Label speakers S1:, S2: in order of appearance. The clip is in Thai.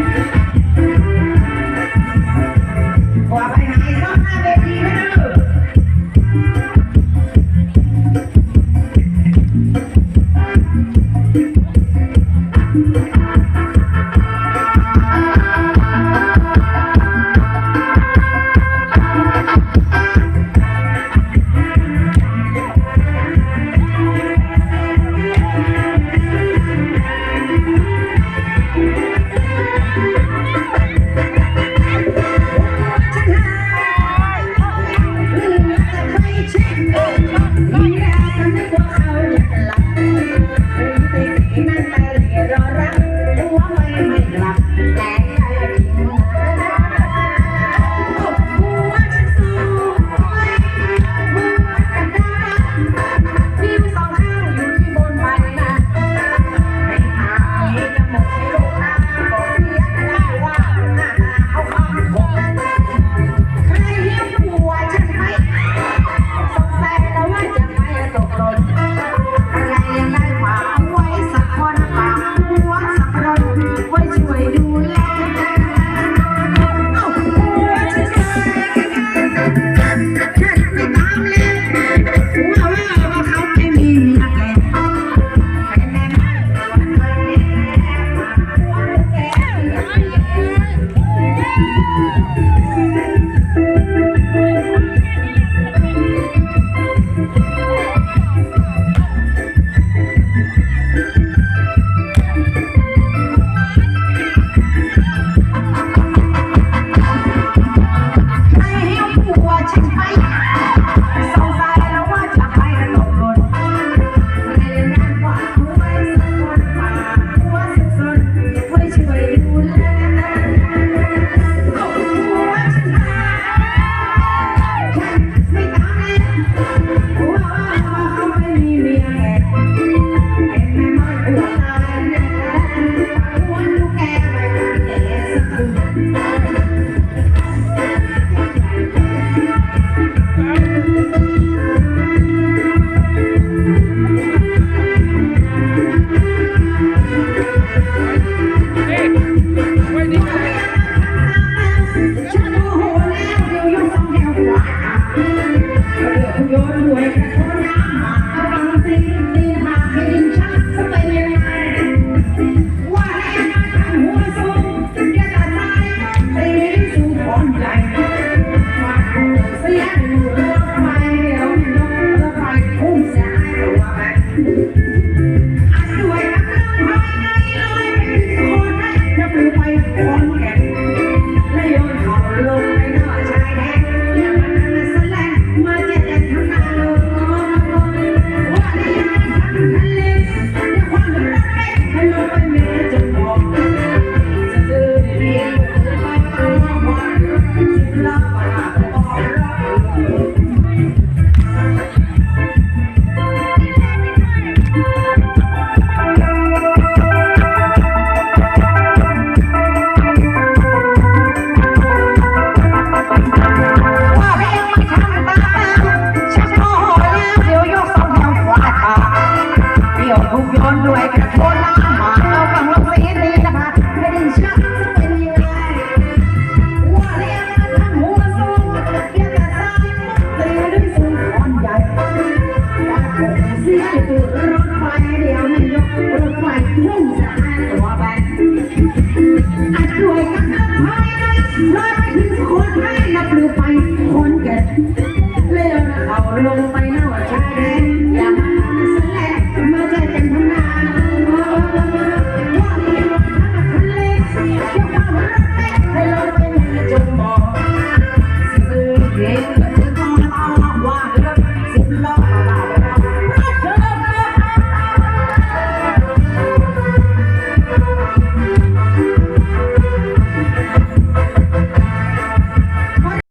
S1: Thank you. จัดสิรถไฟเดียวมันรถไฟขึ้นสายตัวไปอัดช่วยกันรถทิ้งคนให้นับหรือไปคนเก็บเลี้ยงเอาลงไปน้ชายแดนยามาสลมาเจอกังหน้าว่าเลี้ทางทะเลเที่ยวรให้เราไปจนบ่